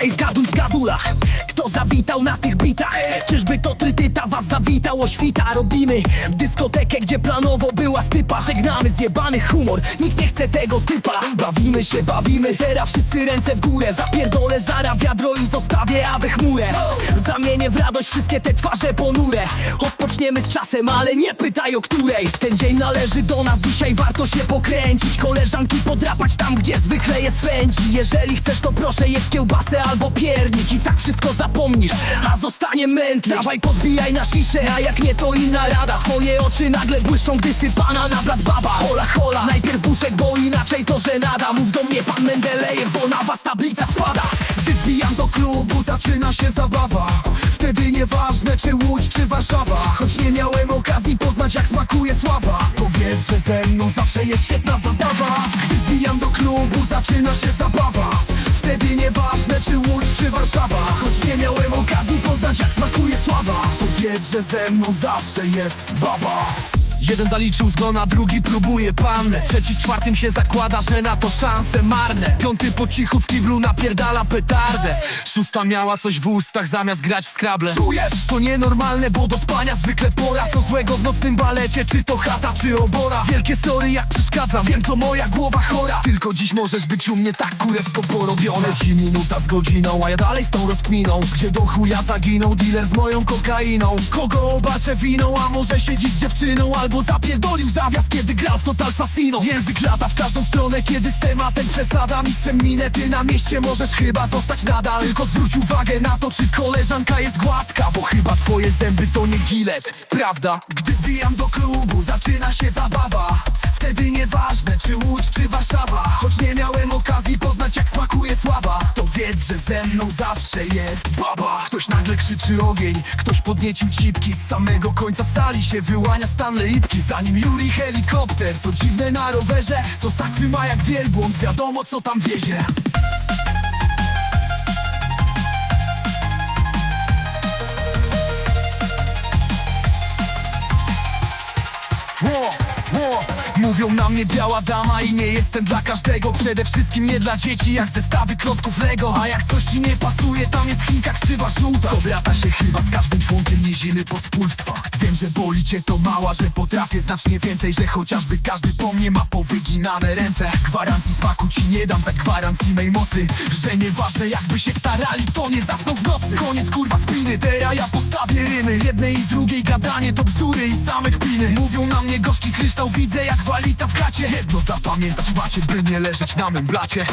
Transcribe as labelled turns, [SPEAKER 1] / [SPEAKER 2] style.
[SPEAKER 1] Ej, zgaduj, zgadula Kto zawitał na tych bitach? Czyżby to trytyta was zawitał o świta? Robimy dyskotekę, gdzie planowo była stypa. Żegnamy zjebany humor, nikt nie chce tego typa. Bawimy się, bawimy, teraz wszyscy ręce w górę. Zapierdolę zara wiadro i zostawię aby chmurę. Zamienię w radość wszystkie te twarze ponure. Odpoczniemy z czasem, ale nie pytaj o której. Ten dzień należy do nas, dzisiaj warto się pokręcić. Koleżanki podrapać tam, gdzie zwykle je swędzi. Jeżeli chcesz to proszę jest kiełbasę albo piernik I tak wszystko zapomnisz, a zostanie mętlik! Dawaj podbijaj na sziszę, a jak nie to inna rada. Twoje oczy nagle błyszczą, gdy sypana na blat baba. Hola hola, najpierw buszek, bo inaczej to żenada. Mów do mnie pan Mendelejew, bo na was tablica spada.
[SPEAKER 2] Gdy wbijam do klubu, zaczyna się zabawa. Wtedy nieważne czy Łódź czy Warszawa. Choć nie miałem okazji poznać jak smakuje sława. Powiedz, że ze mną zawsze jest świetna zabawa. Gdy wbijam do klubu, zaczyna się zabawa. Wtedy nieważne czy Łódź czy Warszawa Powiedz, że ze mną zawsze jest baba Jeden zaliczył zgona, drugi próbuje pannę Trzeci z czwartym się zakłada, że na to szanse marne. Piąty po cichu w kiblu napierdala petardę. Szósta miała coś w ustach zamiast grać w skrable. Czujesz? To nienormalne, bo do spania zwykle pora. Co złego w nocnym balecie, czy to chata, czy obora? Wielkie story jak przeszkadzam, wiem to moja głowa chora. Tylko dziś możesz być u mnie tak kurewsko porobione Ci minuta z godziną, a ja dalej z tą rozkminą. Gdzie do chuja zaginął dealer z moją kokainą? Kogo obaczę winą, a może siedzi z dziewczyną Albo zapierdolił zawias, kiedy grał w Total Casino. Język lata w każdą stronę, kiedy z tematem przesada. Mistrzem minety na mieście możesz chyba zostać nadal. Tylko zwróć uwagę na to, czy koleżanka jest gładka Bo chyba twoje zęby to nie gilet, prawda? Gdy wbijam do klubu, zaczyna się zabawa. Wtedy nieważne, czy Łódź, czy Warszawa. Choć nie miałem okazji poznać, jak smakuje sława To wiedz, że ze mną zawsze jest baba. Ktoś nagle krzyczy ogień, ktoś podniecił cipki. Z samego końca sali się wyłania Stanley Ipki Zanim Juri helikopter, co dziwne na rowerze. Co sakwy ma jak wielbłąd, wiadomo co tam wiezie Mówią na mnie biała dama i nie jestem dla każdego. Przede wszystkim nie dla dzieci jak zestawy klocków Lego. A jak coś ci nie pasuje, tam jest Chinka krzywa żółta. Obrata się chyba z każdym pospólstwa. Wiem, że boli cię to mała, że potrafię znacznie więcej Że chociażby każdy po mnie ma powyginane ręce. Gwarancji smaku ci nie dam, tak gwarancji mej mocy Że nieważne jakby się starali, to nie zasną w nocy. Koniec kurwa spiny, teraz ja postawię rymy. Jednej i drugiej gadanie to bzdury i same kpiny. Mówią na mnie gorzki kryształ, widzę jak walita w gacie Jedno zapamiętać macie, by nie leżeć na mym blacie